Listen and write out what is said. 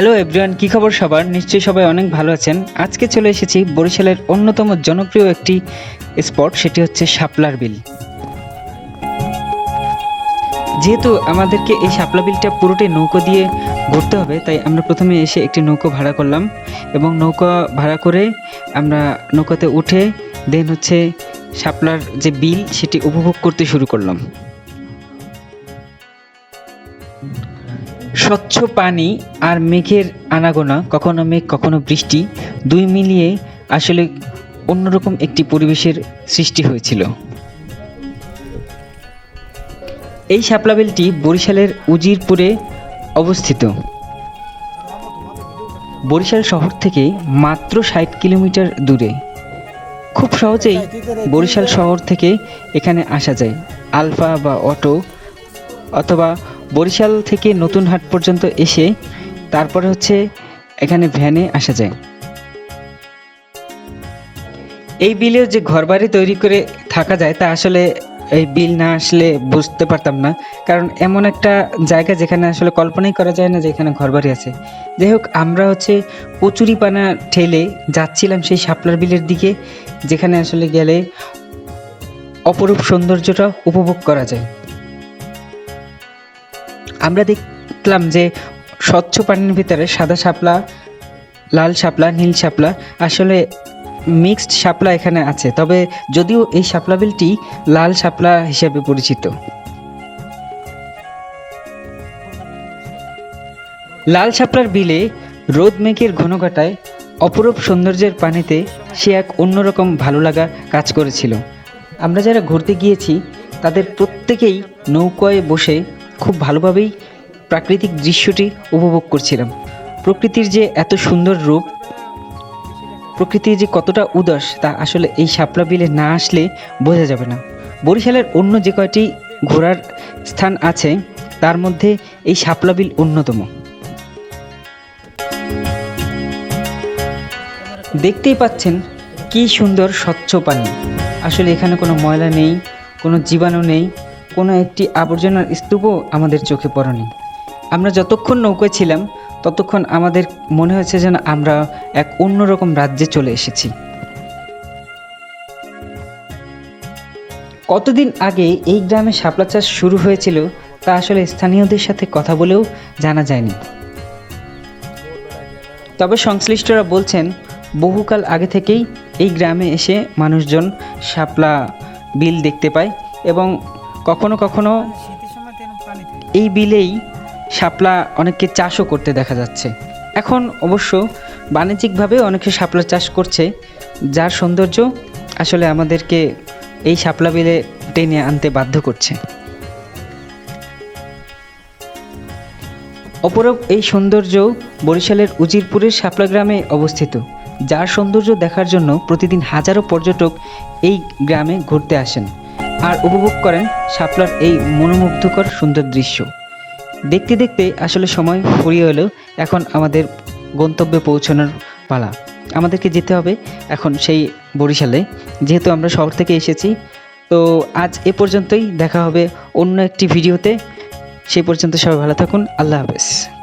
Hello everyone কী খবর সবার? নিশ্চয়ই সবাই অনেক ভালো আছেন। আজকে চলে এসেছি বরিশালের অন্যতম জনপ্রিয় একটি স্পট সেটি হচ্ছে শাপলার বিল। যেহেতু আমাদেরকে এই শাপলা বিলটা পুরোটাই নৌকো দিয়ে ঘুরতে হবে, তাই আমরা প্রথমে এসে একটি নৌকো ভাড়া করলাম এবং নৌকা ভাড়া করে আমরা নৌকাতে উঠে দেন হচ্ছে শাপলার যে বিল, সেটি উপভোগ করতে শুরু করলাম। স্বচ্ছ পানি আর মেঘের আনাগোনা, কখনো মেঘ, কখনো বৃষ্টি, দুই মিলিয়ে আসলে অন্যরকম একটি পরিবেশের সৃষ্টি হয়েছিল। এই শাপলা বিলটি বরিশালের উজিরপুরে অবস্থিত। বরিশাল শহর থেকে মাত্র ষাট কিলোমিটার দূরে। খুব সহজেই বরিশাল শহর থেকে এখানে আসা যায়। আলফা বা অটো অথবা বরিশাল থেকে নতুন হাট পর্যন্ত এসে তারপরে হচ্ছে এখানে ভ্যানে আসা যায়। এই বিলেও যে ঘরবাড়ি তৈরি করে থাকা যায় তা আসলে এই বিল না আসলে বুঝতে পারতাম না। কারণ এমন একটা জায়গা যেখানে আসলে কল্পনাই করা যায় না যে এখানে ঘরবাড়ি আছে। যাই হোক, আমরা হচ্ছে কচুরিপানা ঠেলে যাচ্ছিলাম সেই শাপলার বিলের দিকে, যেখানে আসলে গেলে অপরূপ সৌন্দর্যটা উপভোগ করা যায়। আমরা দেখলাম যে স্বচ্ছ পানির ভিতরে সাদা শাপলা, লাল শাপলা, নীল শাপলা আসলে মিক্সড শাপলা এখানে আছে। তবে যদিও এই শাপলা বিলটি লাল শাপলা হিসেবে পরিচিত। লাল শাপলার বিলে রোদ মেঘের ঘনঘটায় অপরূপ সৌন্দর্যের পানিতে সে এক অন্যরকম ভালো লাগা কাজ করেছিল। আমরা যারা ঘুরতে গিয়েছি, তাদের প্রত্যেকেই নৌকায় বসে খুব ভালোভাবেই প্রাকৃতিক দৃশ্যটি উপভোগ করছিলাম। প্রকৃতির যে এত সুন্দর রূপ, প্রকৃতির যে কতটা উদাস, তা আসলে এই শাপলা বিলে না আসলে বোঝা যাবে না। বরিশালের অন্য যে কয়টি ঘোরার স্থান আছে, তার মধ্যে এই শাপলা বিল অন্যতম। দেখতেই পাচ্ছেন কি সুন্দর স্বচ্ছ পানি। আসলে এখানে কোনো ময়লা নেই, কোনো জীবাণু নেই কোনো একটি আবর্জনার স্তূপও আমাদের চোখে পড়েনি। আমরা যতক্ষণ নৌকায় ছিলাম, ততক্ষণ আমাদের মনে হয়েছে যেন আমরা এক অন্যরকম রাজ্যে চলে এসেছি। কতদিন আগে এই গ্রামে শাপলা চাষ শুরু হয়েছিল, তা আসলে স্থানীয়দের সাথে কথা বলেও জানা যায়নি। তবে সংশ্লিষ্টরা বলছেন, বহুকাল আগে থেকেই এই গ্রামে এসে মানুষজন শাপলা বিল দেখতে পায় এবং কখনো কখনো এই বিলেই শাপলা অনেককে চাষও করতে দেখা যাচ্ছে। এখন অবশ্য বাণিজ্যিকভাবে অনেকে শাপলা চাষ করছে, যার সৌন্দর্য আসলে আমাদেরকে এই শাপলা বিলে টেনে আনতে বাধ্য করছে। অপরূপ এই সৌন্দর্য বরিশালের উজিরপুরের শাপলা গ্রামে অবস্থিত, যার সৌন্দর্য দেখার জন্য প্রতিদিন হাজারো পর্যটক এই গ্রামে ঘুরতে আসেন। আর উপভোগ করেন শাপলার এই মনোমুগ্ধকর সুন্দর দৃশ্য। দেখতে দেখতে আসলে সময় ফুরিয়ে এলো, এখন আমাদের গন্তব্যে পৌঁছানোর পালা। আমাদেরকে যেতে হবে এখন সেই বরিশালে, যেহেতু আমরা শহর থেকে এসেছি। তো আজ এ পর্যন্তই, দেখা হবে অন্য একটি ভিডিওতে। সেই পর্যন্ত সবাই ভালো থাকুন, আল্লাহ হাফেজ।